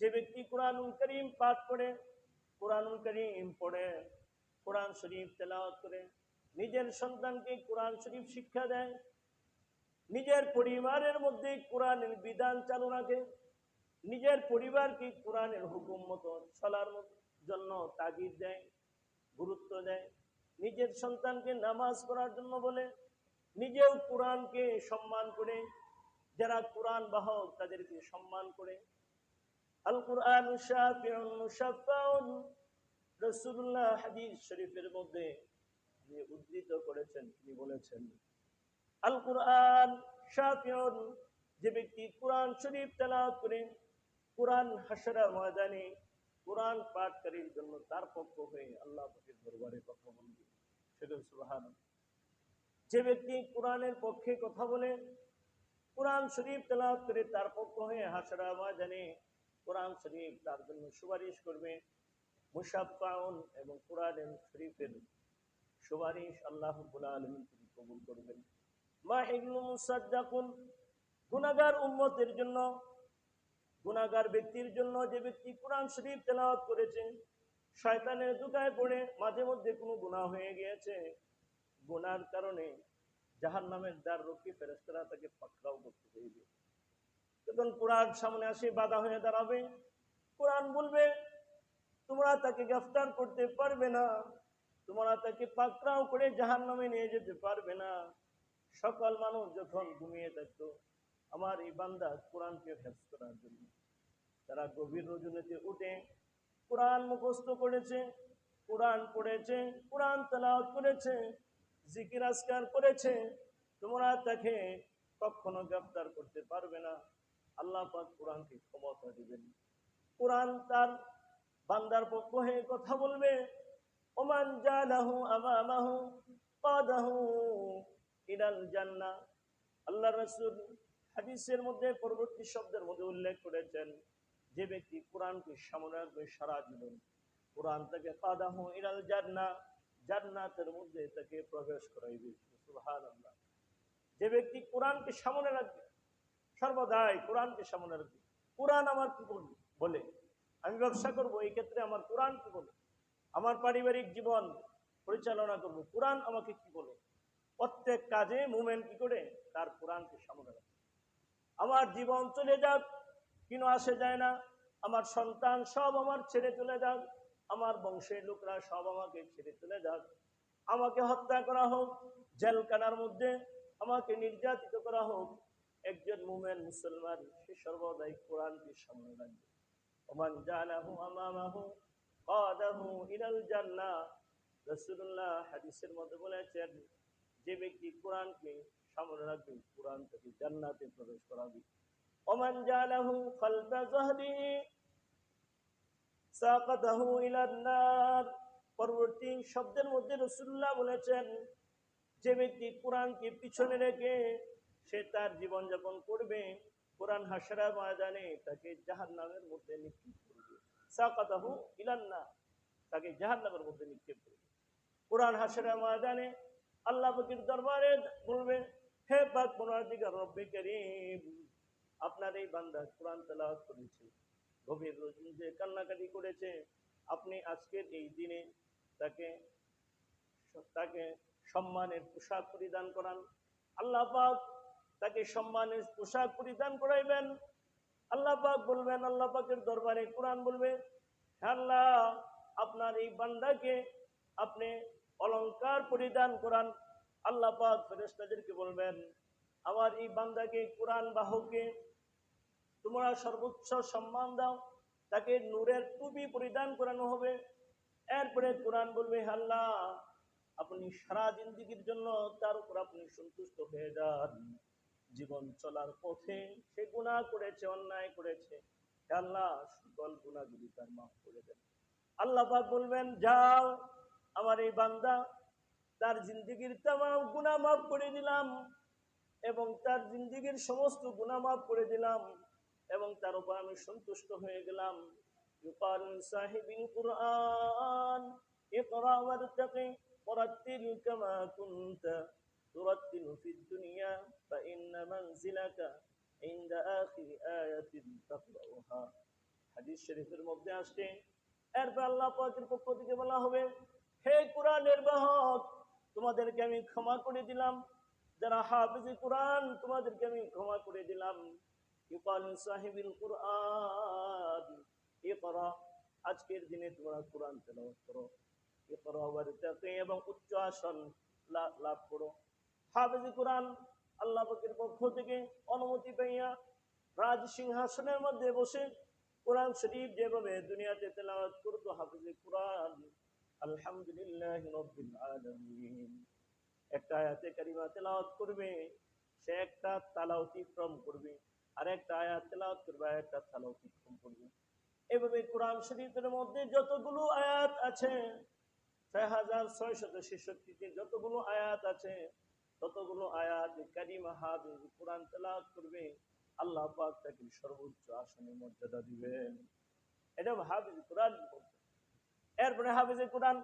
যে ব্যক্তি কোরআনুল করিম পাঠ করে কোরআনুল করিম পড়ে, কোরআন শরীফ তেলাওয়াত করে, নিজের সন্তানকে কোরআন শরীফ শিক্ষা দেয়, নিজের পরিবারের মধ্যে কোরআনের বিধান চালু রাখে, নিজের পরিবারকে কোরআনের হুকুম মতো চলার জন্য তাগিদ দেয়, গুরুত্ব দেয়, নিজের সন্তানকে নামাজ পড়ার জন্য বলে, নিজেও কোরআনকে সম্মান করে, যারা কোরআন বাহক তাদেরকে সম্মান করে। আল কোরআন রসুল্লাহ হাদিস শরীফের মধ্যে যে উদ্ধৃত করেছেন, তিনি বলেছেন আল কোরআন শাফিউন, যে ব্যক্তি কোরআন শরীফ তেলাওয়াত করে, কোরআন হাসরা ময়দানে কোরআন পাঠকারীর জন্য তার পক্ষ হয়ে আল্লাহ পাকের দরবারে কথা বলবে সেটা সুবহান যে ব্যক্তি কোরআনের পক্ষে কথা বলে, কোরআন শরীফ তেলাওয়াত করে তার পক্ষ হয়ে হাসরা ময়দানে কোরআন শরীফ তার জন্য সুপারিশ করবে। মুসাফাউন এবং কোরআন শরীফের সুপারিশ আল্লাহ আলমী তিনি কবুল করবেন। মা ইবনু মুসাদ্দাকুন, গুনাহগার উম্মতের জন্য, গুনাহগার ব্যক্তির জন্য যে ব্যক্তি কোরআন শরীফ তেলাওয়াত করেছে, শয়তানের দুকায় পড়ে মাঝে মধ্যে কোনো গুনাহ হয়ে গিয়েছে গুনার কারণে জাহান নামের দ্বার রক্ষী ফেরেস্তারা তাকে পাকড়াও করতে হইবে। তখন কোরআন সামনে আসে, বাধা হয়ে দাঁড়াবে, কোরআন বলবে, তোমরা তাকে গ্রেফতার করতে পারবে না। তোমরা তাকে পাকড়াও করে জাহান নামে নিয়ে যেতে পারবে না। সকল মানুষ যখন ঘুমিয়ে থাকতো, আমার এই বান্দা কোরআনকে হেফজ করার জন্য। তারা গভীর রজনীতে উঠে কোরআন মুখস্থ করেছে, কোরআন পড়েছে, কোরআন তেলাওয়াত করেছে, জিকির আসকার করেছে। তোমরা তাকে কখনো গ্রেফতার করতে পারবে না। আল্লাহ কোরআনকে ক্ষমতা দিবেন। কোরআন তার বান্দার পক্ষ হয়ে কথা বলবে। ওমান জালাহু আমামাহু কাদাহু ইলাল জান্নাহ। আল্লাহ রাসূল হাদিসের মধ্যে পরবর্তী শব্দের মধ্যে উল্লেখ করেছেন, যে ব্যক্তি কোরআনকে সামনে রাখবে সারা জীবন। কোরআন তাকে কাদাহু ইলাল জান্নাহ, জান্নাতের মধ্যে তাকে প্রবেশ করাইবে। সুবহানাল্লাহ। যে ব্যক্তি কোরআনকে সামনে রাখবে সর্বদাই কোরআনকে সামনে রাখবে কোরআন আমার কি বলে? আমি ব্যবসা করব, এই ক্ষেত্রে আমার কোরআন কি বলে? আমার পারিবারিক জীবন পরিচালনা করব, কোরআন আমাকে কি বলে? প্রত্যেক কাজে মুমেন্ট কি করে? তার কোরআনকে সামনে রাখে। আমার জীবন চলে যাক, কিনো আসে যায় না। আমার সন্তান সব আমার ছেড়ে চলে যাক। আমার বংশের লোকরা সব আমাকে ছেড়ে চলে যাক। আমাকে হত্যা করা হোক, জেলখানার মধ্যে আমাকে নির্যাতিত করা হোক। একজন মুমেন মুসলমান, সে সর্বদাই কোরআনকে সামনে রাখবে। ওমান জালাহু আমামাহু, কাদাহু ইলাল জান্নাহ। রাসূলুল্লাহ হাদিসের মধ্যে বলেছেন, যে ব্যক্তি কোরআনকে সামনে রাখবে, কোরআন তাকে জান্নাতে প্রবেশ করাবে। ওমান জালাহু খালফা নার। পরবর্তী শব্দের মধ্যে রাসূলুল্লাহ বলেছেন, যে ব্যক্তি কোরআনকে পিছনে রেখে সে তার জীবন যাপন করবে। কোরআন হাসরা ময়দানে তাকে জাহান্নামের মধ্যে নিক্ষেপ করবে। সাকাতাহু ইলান নার তাকে জাহান্নামের মধ্যে নিক্ষেপ করবে। কোরআন হাসরা ময়দানে আল্লাহ পাকের দরবারে বলবে, হে পাক মুনাদিগার রব্বে করিম, আপনার এই বান্দা কোরআন তেলাওয়াত করেছে, গভীর রজনীতে কান্নাকাটি করেছে। আপনি আজকের এই দিনে তাকে তাকে সম্মানের পোশাক পরিধান করান। আল্লাহ পাক তাকে সম্মানের পোশাক পরিধান করাইবেন। আল্লাহ পাক বলবেন, আল্লাহ পাকের দরবারে কোরআন বলবে, "হে আল্লাহ, আপনার এই বান্দাকে আপনি অলংকার পরিধান করান। আল্লাহ পাক ফেরেশতাদেরকে বলবেন, আমার এই বান্দাকে কোরআন বাহককে তোমরা সর্বোচ্চ সম্মান দাও, তাকে নূরের টুপি পরিধান করানো হবে। এরপরে কোরআন বলবে, "হে আল্লাহ, আপনি সারা জিন্দিগির জন্য তার উপর আপনি সন্তুষ্ট হয়ে যান। জীবন চলার পথে সে গুণা করেছে, অন্যায় করেছে। আল্লাহ সকল গুণাগুলি তার মাফ করে দেন। আল্লাহ বলবেন, যাও, আমার এই বান্দা, তার জিন্দিগির তামাম গুণা মাফ করে দিলাম এবং তার জিন্দিগির সমস্ত গুণা মাফ করে দিলাম এবং তার উপর আমি সন্তুষ্ট হয়ে গেলাম। ইউকাল কুরআন ترتل في الدنيا فإن منزلك عند آخر آية تقرأها হাদিস শরীফের মধ্যে আসছে এরপর আল্লাহ পাকের পক্ষ থেকে বলা হবে হে কোরআনের বাহক তোমাদেরকে আমি ক্ষমা করে দিলাম যারা হাফিজি কোরআন তোমাদেরকে আমি ক্ষমা করে দিলাম ইকাল সাহিবিল কোরআন ইকরা আজকের দিনে তোমরা কোরআন তেলাওয়াত করো ইকরা ওয়ারতাকি এবং উচ্চ আসন লা- লাভ করো হাফিজি কোরআন আল্লাহ পাকের পক্ষ থেকে অনুমতি পাইয়া রাজ সিংহাসনের মধ্যে বসে কোরআন শরীফ যেভাবে দুনিয়াতে তেলাওয়াত করতো হাফিজে কোরআন, আলহামদুলিল্লাহ আলামিন। একটা আয়াতে কারিমা তেলাওয়াত করবে, সে একটা তালা অতিক্রম করবে আর একটা আয়াত তেলাওয়াত করবে আর একটা তালা অতিক্রম করবে। এভাবে কোরআন শরীফের মধ্যে যতগুলো আয়াত আছে, ছয় হাজার ছয়শত ছেষট্টিতে যতগুলো আয়াত আছে ততগুলো আয়াত কারিমা হাফিজ কোরআন তেলাওয়াত করবে আল্লাহ পাক তাকে সর্বোচ্চ আসনে মর্যাদা দিবেন এটা হাফিজ কোরআন বলতে। এরপরে হাফিজ কোরআন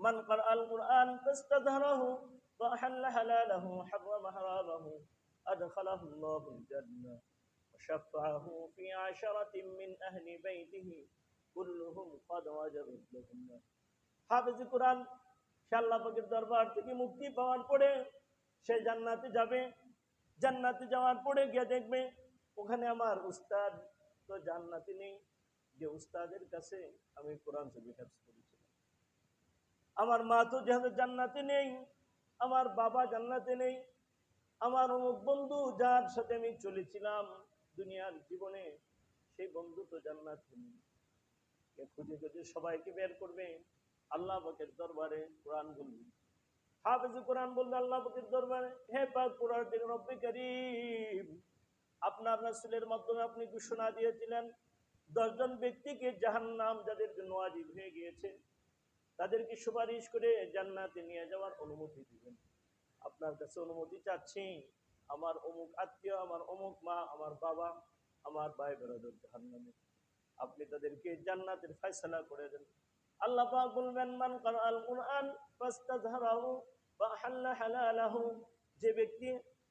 من قرأ القرآن فاستظهره وأحل حلاله حرم حرامه أدخله الله الجنة وشفعه في عشرة من أهل بيته كلهم قد وجبت لهم হাফিজ কোরআন সে দরবার থেকে মুক্তি পাওয়ার পরে সে জান্নাতে যাবে। জান্নাতে যাওয়ার পরে গিয়ে দেখবে, ওখানে আমার উস্তাদ তো জান্নাতে নেই। যে উস্তাদের কাছে আমি কোরআন শরীফ হেফজ আমার মা তো যেহেতু জান্নাতে নেই, আমার বাবা জান্নাতে নেই, আমার অমুক বন্ধু যার সাথে আমি চলেছিলাম দুনিয়ার জীবনে, সেই বন্ধু তো জান্নাত নেই। খুঁজে খুঁজে সবাইকে বের করবে। আল্লাহ পাকের দরবারে কোরআন বলবে। হাফেজ কোরআন বলবে আল্লাহ পাকের দরবারে, হে পাক কোরআন করিম, আপনার রাসূলের মাধ্যমে আপনি ঘোষণা দিয়েছিলেন, দশজন ব্যক্তিকে জাহান্নাম যাদের জন্য হয়ে গিয়েছে, তাদেরকে সুপারিশ করে জান্নাতে নিয়ে যাওয়ার অনুমতি দিবেন। আপনার কাছে অনুমতি চাচ্ছি, আমার অমুক আত্মীয়, আমার অমুক মা, আমার বাবা, আমার ভাই বেড়াদের জাহান্নামে। আপনি তাদেরকে জান্নাতের ফয়সালা করে দেন। আল্লাহ পাক বলবেন মান আল কুরআন ফাস্তাযহারাহু ওয়া হাল্লা হালালাহু যে ব্যক্তি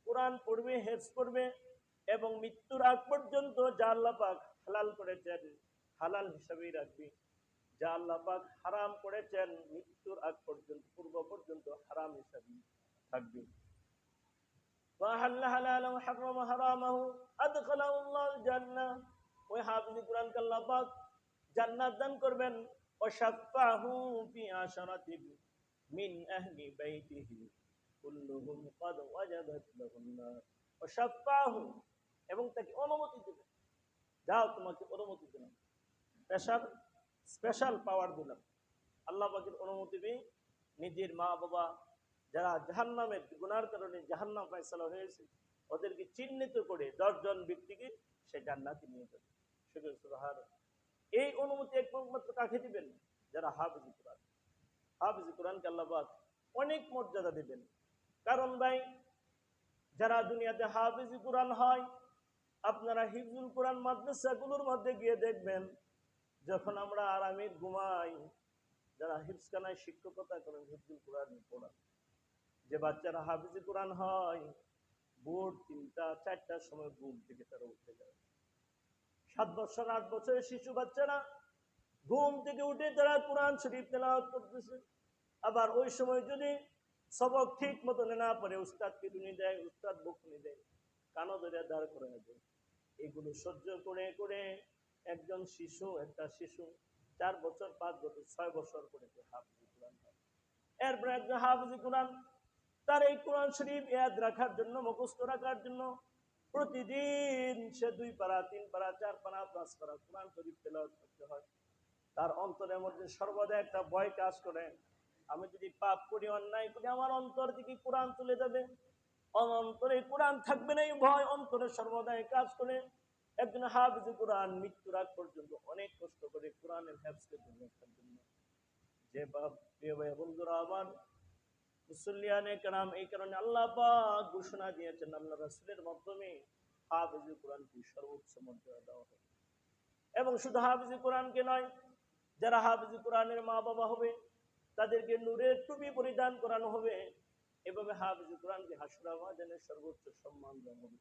কোরআন পড়বে হেফজ করবে এবং মৃত্যুর আগ পর্যন্ত যা আল্লাহ পাক হালাল করেছেন হালাল হিসাবেই রাখবে যা আল্লাহ পাক হারাম করেছেন মৃত্যুর আগ পর্যন্ত পূর্ব পর্যন্ত হারাম হিসাবে থাকবে وأحل حلاله وحرم حرامه أدخله الله الجنة ওই হাফিজ কোরআনকে আল্লাহ পাক জান্নাত দান করবেন وشفعه في عشرة من أهل بيته كلهم قد وجبت له النار وشفعه এবং তাকে অনুমতি দেবেন যাও তোমাকে অনুমতি দিলাম স্পেশাল স্পেশাল পাওয়ার দিলাম আল্লাহ পাকের অনুমতি পেয়ে নিজের মা বাবা যারা জাহান্নামের গুনার কারণে জাহান্নাম ফয়সালা হয়েছে ওদেরকে চিহ্নিত করে দশজন ব্যক্তিকে সে জান্নাতে নিয়ে যাবে শুধু সুবহান এই অনুমতি একমাত্র কাকে দিবেন? যারা হাফিজ কোরআন। হাফিজ কোরআনকে আল্লাহ পাক অনেক মর্যাদা দিবেন। কারণ ভাই, যারা দুনিয়াতে হাফিজ কোরআন হয়, আপনারা হিফজুল কোরআন মাদ্রাসাগুলোর মধ্যে গিয়ে দেখবেন, যখন আমরা আরামে ঘুমাই, যারা হিফসখানায় শিক্ষকতা করেন, হিফজুল কোরআন পড়ান। যে বাচ্চারা হাফিজ কোরআন হয়, ভোর তিনটা, চারটার সময় ঘুম থেকে তারা উঠে যায়। সাত বছর, আট বছরের শিশু বাচ্চারা ঘুম থেকে উঠে তারা কোরআন শরীফ তেলাওয়াত করতেছে। আবার ওই সময় যদি সবক ঠিক মতন না পড়ে উস্তাদকে দুনি দেয়, উস্তাদ বকুনি দেয় কানো ধরে দাঁড় করে দেয়। এগুলো সহ্য করে করে একজন শিশু, একটা শিশু চার বছর, পাঁচ বছর, ছয় বছর করে হাফিজ কোরআন এরপরে একজন হাফিজ কোরআন, তার এই কোরআন শরীফ ইয়াদ রাখার জন্য, মুখস্থ রাখার জন্য প্রতিদিন সে দুই পারা তিন পারা চার পারা পাঁচ পারা কোরআন শরীফ তেলাওয়াত করতে হয়। তার অন্তরের মধ্যে সর্বদা একটা ভয় কাজ করে। আমি যদি পাপ করি, অন্যায় করি, আমার অন্তর থেকে কোরআন চলে যাবে। অন্তরে কোরআন থাকবে না, এই ভয় অন্তরে সর্বদাই কাজ করে। একজন হাফিজ কোরআন মৃত্যুর আগ পর্যন্ত অনেক কষ্ট করে কোরআনের হ্যাফসকে জন্য। যে বাপ বন্ধুরা আমার মুসল্লিয়ানে কেরাম, এই কারণে আল্লাহ পাক ঘোষণা দিয়েছেন, আল্লাহ রাসুলের মাধ্যমে হাফিজ কোরআনকে সর্বোচ্চ মর্যাদা দেওয়া হবে। এবং শুধু হাফিজ কোরআনকে নয়, যারা হাফিজ কোরআনের মা বাবা হবে, তাদেরকে নূরের টুপি পরিধান করানো হবে। এভাবে হাফিজ কোরআনকে হাসুরা মাজানের সর্বোচ্চ সম্মান দেওয়া হবে।